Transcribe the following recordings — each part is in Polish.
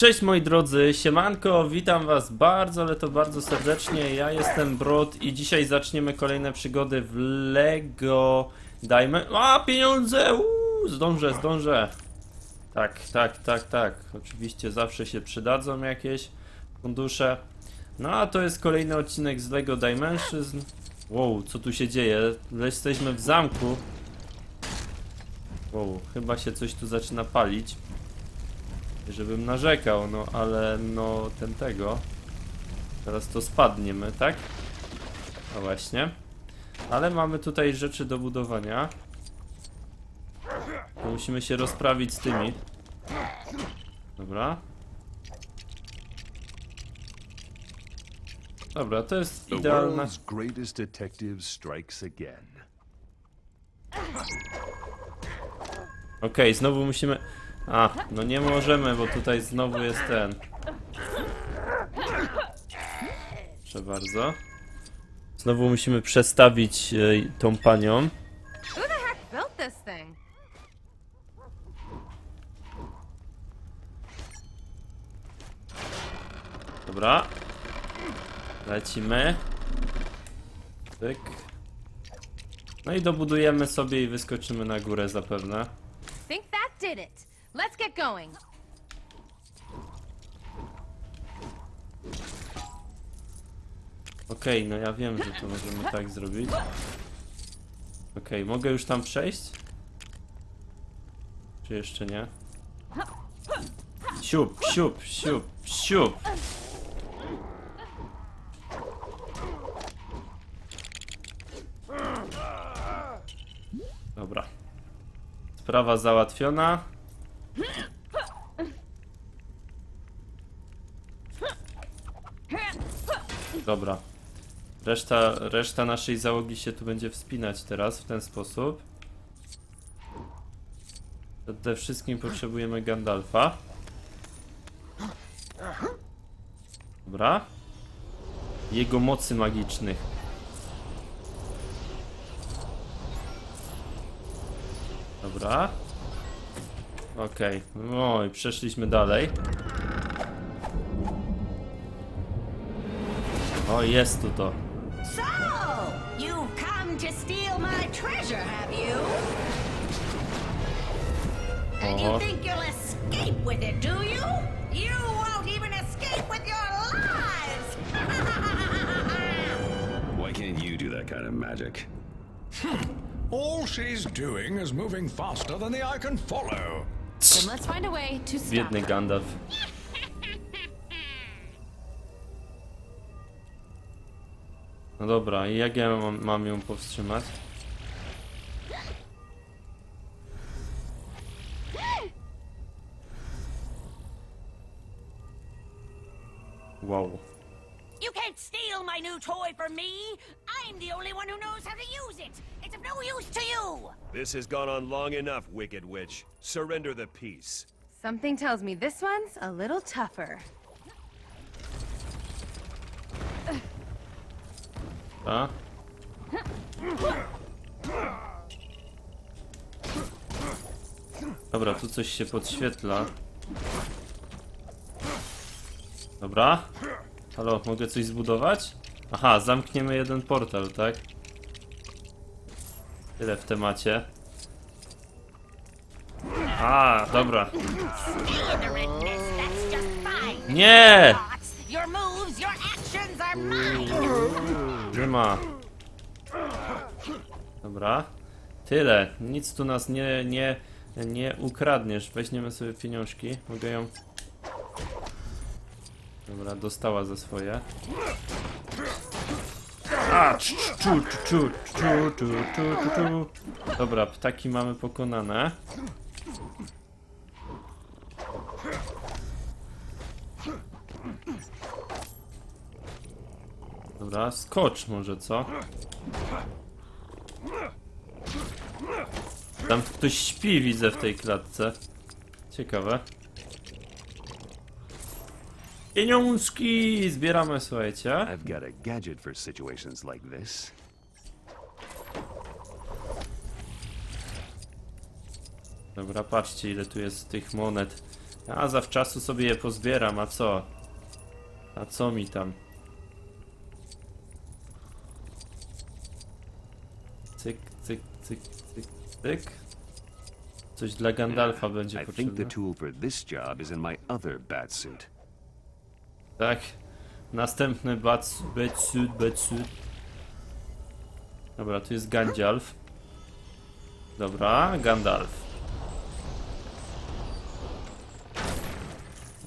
Cześć moi drodzy, siemanko, witam was bardzo, ale to bardzo serdecznie. Ja jestem Brod i dzisiaj zaczniemy kolejne przygody w LEGO Diamond... A, pieniądze! Uuu, zdążę, zdążę. Tak, tak, tak, tak. Oczywiście zawsze się przydadzą jakieś fundusze. No a to jest kolejny odcinek z LEGO Dimensions. Wow, co tu się dzieje? Jesteśmy w zamku. Wow, chyba się coś tu zaczyna palić. Żebym narzekał, no ale no ten tego. Teraz to spadniemy, tak? No właśnie. Ale mamy tutaj rzeczy do budowania. To musimy się rozprawić z tymi. Dobra. Dobra, to jest idealna. greatest detective strikes again. Okej, znowu musimy. A, no nie możemy, bo tutaj znowu jest ten. Proszę bardzo. Znowu musimy przestawić e, tą panią. Who the heck built this thing? Dobra. Lecimy. Tyk. No i dobudujemy sobie i wyskoczymy na górę zapewne. Think that did it. Let's get going. Okej, no ja wiem, że to możemy tak zrobić. Okej, mogę już tam przejść? Czy jeszcze nie? Siup, siup, siup, siup! Dobra. Sprawa załatwiona. Dobra. Reszta, reszta naszej załogi się tu będzie wspinać teraz w ten sposób. Przede wszystkim potrzebujemy Gandalfa. Dobra. Jego mocy magicznych. Dobra. Okej. No i przeszliśmy dalej. O, jest tu to. So, you've come to steal my treasure, have you? And you think you'll escape with it, do you? You won't even escape with your lives! Why can't you do that kind of magic? All she's doing is moving faster than the eye can follow. Biedny Gandalf. No dobra, i jak ja mam, mam ją powstrzymać? This has gone on long enough, Wicked Witch. Surrender the piece. Something tells me this one's a little tougher. A? Dobra, tu coś się podświetla. Dobra. Halo, mogę coś zbudować? Aha, zamkniemy jeden portal, tak? Tyle w temacie. A, dobra. Nie! Nie ma. Dobra. Tyle. Nic tu nas nie, nie, nie ukradniesz. Weźmiemy sobie pieniążki. Mogę ją... Dobra, dostała za swoje. Dobra, ptaki mamy pokonane. Dobra, skocz może, co? Tam ktoś śpi, widzę w tej klatce. Ciekawe. Pieniążki! Zbieramy, słuchajcie. I've got a gadget for situations like this. Dobra, patrzcie ile tu jest tych monet. Ja zawczasu sobie je pozbieram, a co? A co mi tam? Cyk, cyk, cyk, cyk, cyk. Coś dla Gandalfa będzie I think the potrzebne. tool for this job is in my other bat suit. Tak. Następny bat, batsuit, batsuit. Dobra, tu jest Gandalf. Dobra, Gandalf.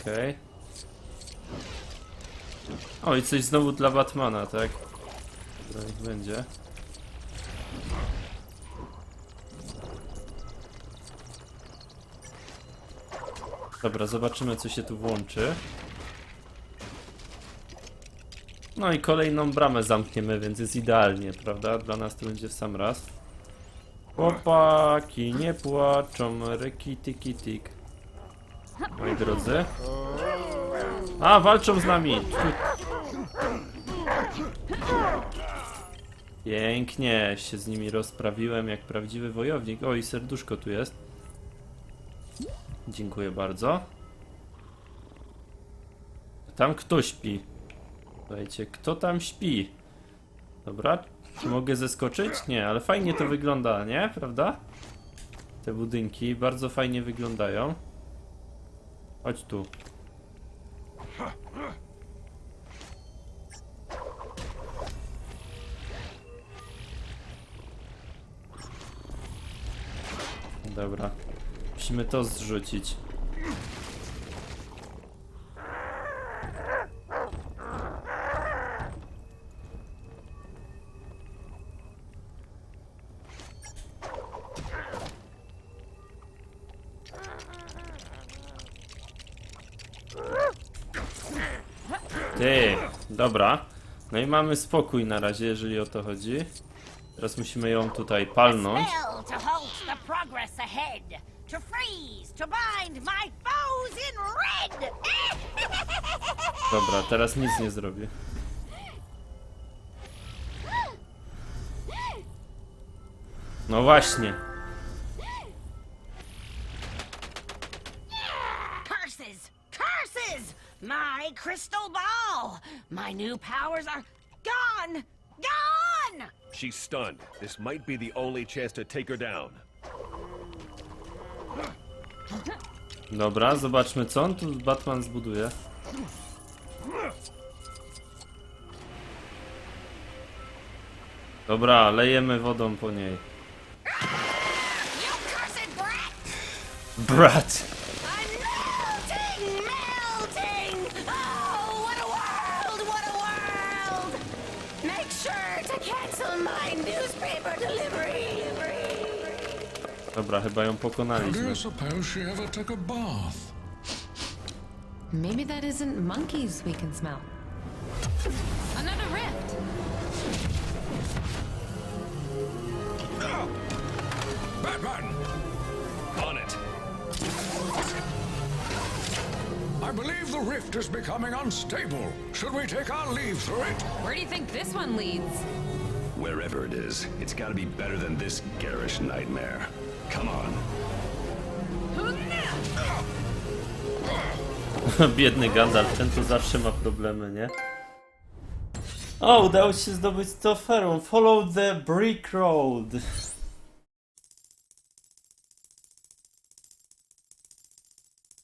Okej. O, i coś znowu dla Batmana, tak? Dobra, niech będzie. Dobra, zobaczymy co się tu włączy. No i kolejną bramę zamkniemy, więc jest idealnie, prawda? Dla nas to będzie w sam raz. Chłopaki nie płaczą, ryki tiki tik. Moi drodzy. A, walczą z nami! Pięknie się z nimi rozprawiłem jak prawdziwy wojownik. O, i serduszko tu jest. Dziękuję bardzo. Tam kto śpi? Słuchajcie, kto tam śpi? Dobra, czy mogę zeskoczyć? Nie, ale fajnie to wygląda, nie? Prawda? Te budynki bardzo fajnie wyglądają. Chodź tu. Dobra. Musimy to zrzucić. Ty, dobra. No i mamy spokój na razie, jeżeli o to chodzi. Teraz musimy ją tutaj palnąć. Dobra, teraz nic nie zrobię. No właśnie. My crystal ball! My new powers are gone! Gone! She's stunned. This might be the only chance to take her down. Dobra, zobaczmy co on tu Batman zbuduje. Dobra, lejemy wodą po niej. Brat! Dobra, chyba ją Do pokonaliśmy. you suppose she ever took a bath? Maybe that isn't monkeys we can smell. Another rift. Batman! On it. I believe the rift is becoming unstable. Should we take our leave through it? Where do you think this one leads? Wherever it is, it's gotta be better than this garish nightmare. Biedny Gandalf, ten to zawsze ma problemy, nie? O, udało się zdobyć to oferą. Follow the brick road.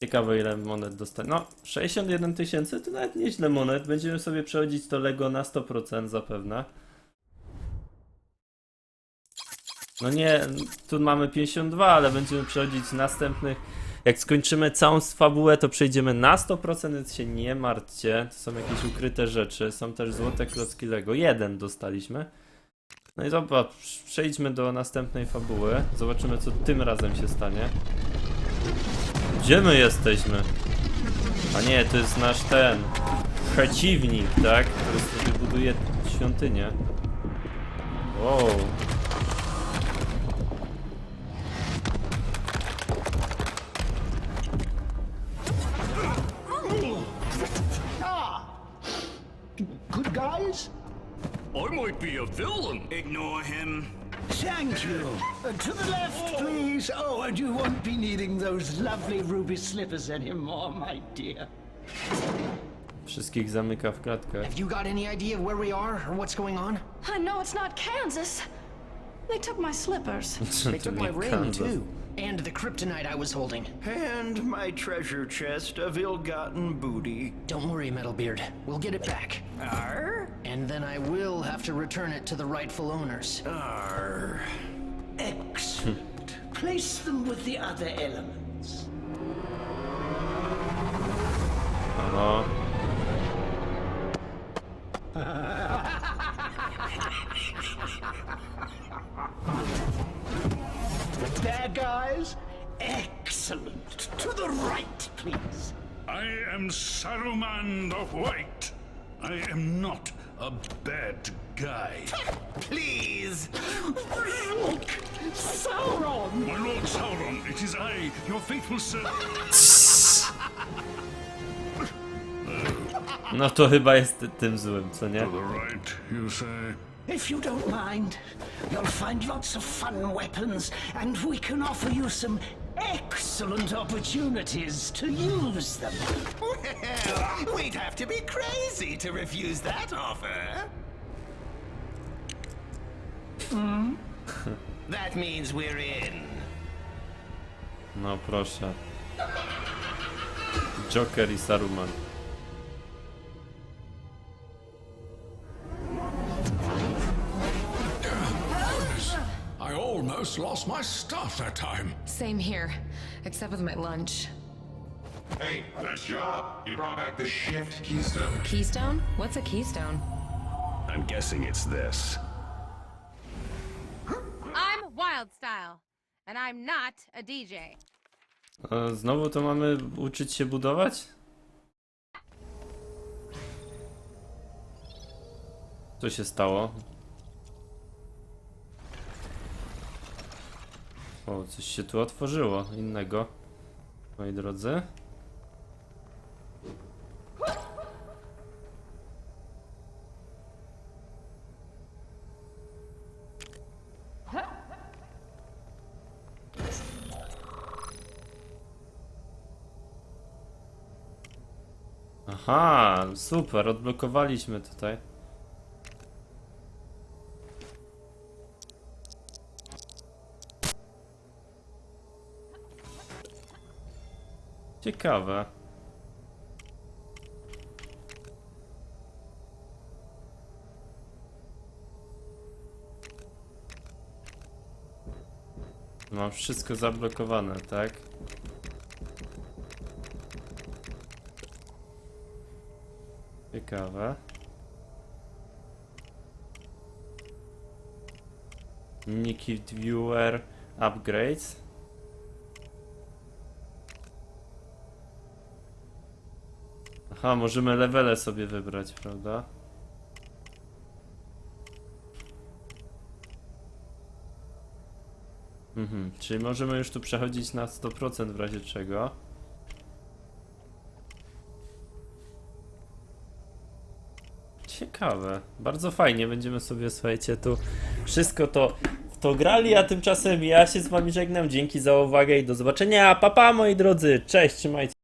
Ciekawe ile monet dostanie. No, 61 tysięcy to nawet nieźle monet. Będziemy sobie przechodzić to Lego na 100% zapewne. No nie, tu mamy 52, ale będziemy przechodzić następnych. Jak skończymy całą fabułę, to przejdziemy na 100%, więc się nie martwcie. To są jakieś ukryte rzeczy. Są też złote klocki Lego. Jeden dostaliśmy. No i dobra, przejdźmy do następnej fabuły. Zobaczymy, co tym razem się stanie. Gdzie my jesteśmy? A nie, to jest nasz ten przeciwnik, tak? Który sobie buduje świątynię. Wow. Him. Thank you. Uh, to the left, please. Oh, and you won't be needing those lovely ruby slippers anymore, my dear. Wszystkich zamyka w klatkach. Have you got any idea of where we are or what's going on? I know it's not Kansas. They took my slippers. They took my ring Kansas. too. And the kryptonite I was holding. And my treasure chest of ill-gotten booty. Don't worry, Metalbeard. We'll get it back. Arr? And then I will have to return it to the rightful owners. Arr. Excellent. Place them with the other elements. Oho. Uh-huh. There, guys. Excellent. To the right, please. I am Saruman the White. I am not a bad guy. Please! Look, Sauron. My Lord Sauron, it is I, your faithful servant. No to chyba jest ty- tym złym, co nie? To the right, you say? If you don't mind, you'll find lots of fun weapons, and we can offer you some excellent opportunities to use them. Well, we'd have to be crazy to refuse that offer. Hmm? that means we're in. No proszę. Joker i Saruman. Almost lost my stuff that time. Same here, except with my lunch. Hey, nice job. You brought back the shift keystone. Keystone? What's a keystone? I'm guessing it's this. I'm Wildstyle, and I'm not a DJ. E, Znowu to mamy uczyć się budować? Co się stało? O, coś się tu otworzyło innego. Moi drodzy. Aha, super, odblokowaliśmy tutaj. Ciekawe. Mam wszystko zablokowane, tak? Ciekawe. Nikki Viewer Upgrades. Aha, możemy levele sobie wybrać, prawda? Mhm, czyli możemy już tu przechodzić na 100% w razie czego. Ciekawe. Bardzo fajnie. Będziemy sobie, słuchajcie, tu wszystko to to grali, a tymczasem ja się z wami żegnam. Dzięki za uwagę i do zobaczenia. Pa, pa moi drodzy. Cześć, trzymajcie